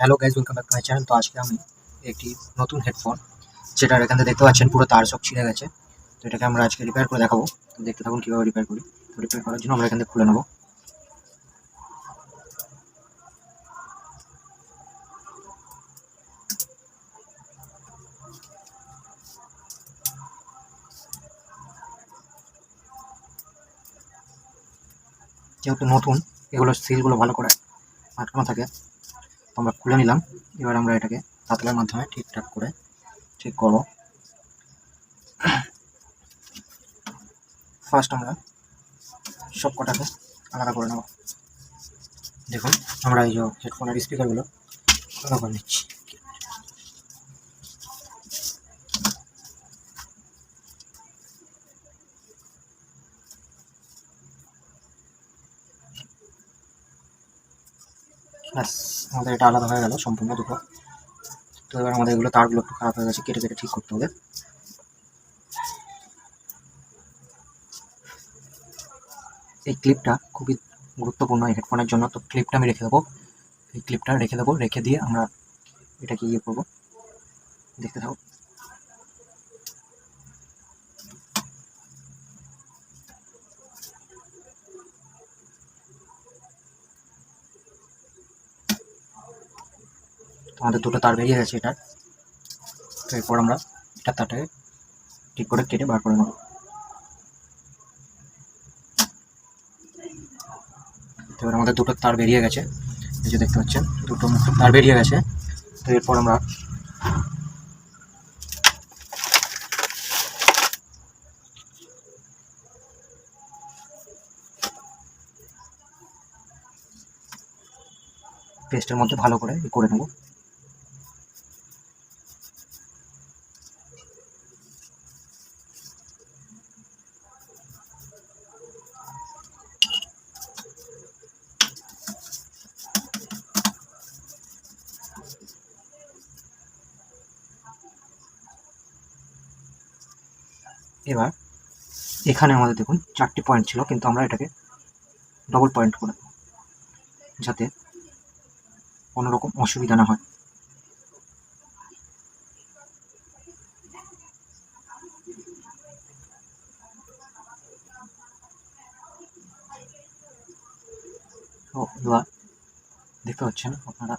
Hello guys welcome back to my channel তো আজকে আমি একটি নতুন হেডফোন যেটার এখান থেকে দেখতে পাচ্ছেন পুরো তার সব ছিঁড়ে গেছে। তো এটাকে আমরা আজকে রিপেয়ার করে দেখাবো। তো দেখতে থাকুন কীভাবে রিপেয়ার করি। তো রিপেয়ার করার জন্য আমরা এখান থেকে খুলে নেব। যেহেতু নতুন, এগুলো সিলগুলো ভালো করে আটকানো থাকে। আমরা খুলে নিলাম। এবার আমরা এটাকে পাতলার মাধ্যমে ঠিকঠাক করে ঠিক করব। ফার্স্ট আমরা সব কটাকে আলাদা করে নেব। দেখুন, আমরা এই যে হেডফোনের স্পিকারগুলো আলাদা করে নিচ্ছি। ব্যাস, আমাদের এটা আলাদা হয়ে গেল, সম্পূর্ণ দুটো। তো এবার আমাদের এগুলো তারগুলো একটু খারাপ হয়ে গেছে কেটে কেটে ঠিক করতে হবে। এই ক্লিপটা খুবই গুরুত্বপূর্ণ এই হেডফোনের জন্য, তো ক্লিপটা আমি রেখে দেবো। এই ক্লিপটা রেখে দেবো, রেখে দিয়ে আমরা এটাকে ইয়ে করব। দেখতে থাকো। আমাদের দুটো তার বেরিয়ে গেছে এটার। তো এরপর আমরা এটা তারটাকে ঠিক করে কেটে বার করে নেব। এবার আমাদের দুটো তার বেরিয়ে গেছে। এই যে দেখতে পাচ্ছেন, দুটো মুক্ত তার বেরিয়ে গেছে। তো এরপর আমরা পেস্টের মধ্যে ভালো করে করে নেব। এবার এখানে আমাদের দেখুন চারটি পয়েন্ট ছিল কিন্তু আমরা এটাকে ডবল পয়েন্ট করে দেবো, যাতে কোনো রকম অসুবিধা না হয়। এবার দেখতে পাচ্ছেন আপনারা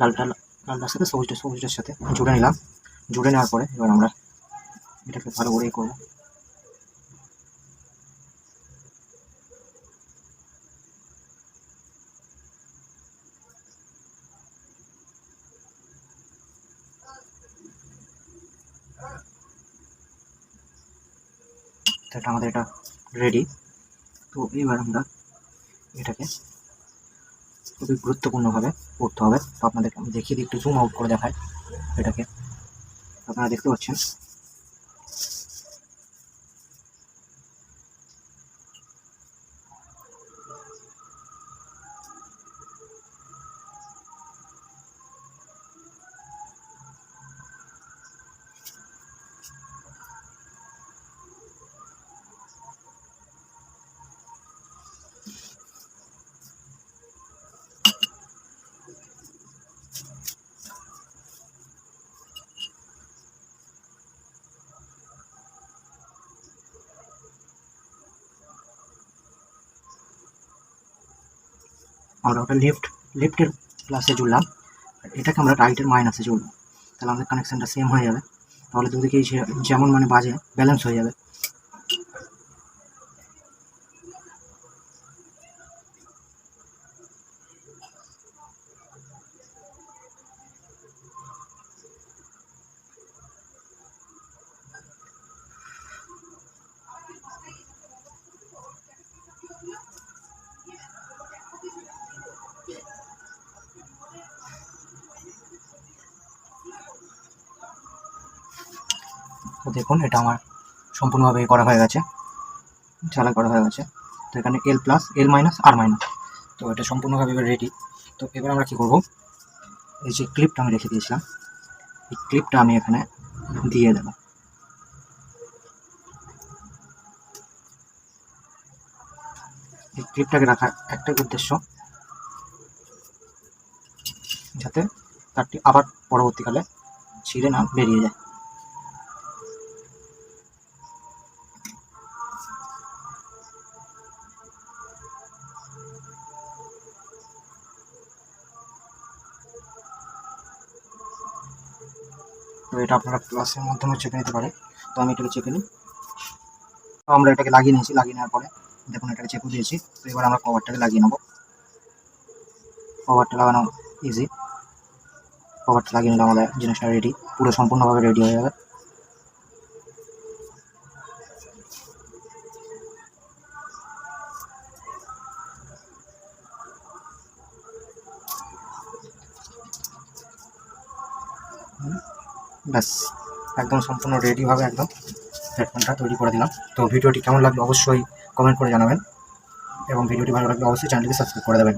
লালটা লালটার সাথে সবুজটা সবুজটার সাথে জুড়ে নিলাম। জুড়ে নেওয়ার পরে এবার আমরা এটাকে ভালো করেই করব এটা আমাদের এটা রেডি তো এবার আমরা এটাকে খুবই গুরুত্বপূর্ণভাবে করতে হবে। তো আপনাদেরকে আমি দেখিয়ে দিই, একটু জুম আউট করে দেখাই এটাকে। আপনারা দেখতে পাচ্ছেন আমরা ওটা লেফট লেফটের প্লাসে জুড়লাম, এটাকে আমরা রাইটের মাইনাসে জুড়বো তাহলে আমাদের কানেকশানটা সেম হয়ে যাবে। তাহলে দুদিকেই যেমন মানে বাজে ব্যালেন্স হয়ে যাবে। তো দেখুন, এটা আমার সম্পূর্ণভাবে করা হয়ে গেছে। ঝালাই করা হয়ে গেছে। তো এখানে এল প্লাস এল মাইনাস আর মাইনাস তো এটা সম্পূর্ণভাবে এবার রেডি তো এবার আমরা কী করব? এই যে ক্লিপটা আমি রেখে দিয়েছিলাম। এই ক্লিপটা আমি এখানে দিয়ে দেবো। এই ক্লিপটাকে রাখার একটাই উদ্দেশ্য যাতে তারটি আবার পরবর্তীকালে ছিঁড়ে না বেরিয়ে যায়। তো এটা আপনারা প্লাসের মাধ্যমে চেপে নিতে পারে তো আমি এটাকে চেপে নিই। তো আমরা এটাকে লাগিয়ে নিয়েছি, লাগিয়ে নেওয়ার পরে দেখুন এটাকে চেপে দিয়েছি। তো এবার আমরা কভারটাকে লাগিয়ে নেব। কভারটা লাগানো ইজি কভারটা লাগিয়ে নিলে আমাদের জিনিসটা রেডি পুরো সম্পূর্ণভাবে রেডি হয়ে যাবে। ব্যাস, একদম সম্পূর্ণ রেডিভাবে একদম হেডফোনটা তৈরি করে দিলাম। তো ভিডিওটি কেমন লাগল অবশ্যই কমেন্ট করে জানাবেন এবং ভিডিওটি ভালো লাগলে অবশ্যই চ্যানেলটিকে সাবস্ক্রাইব করে দেবেন।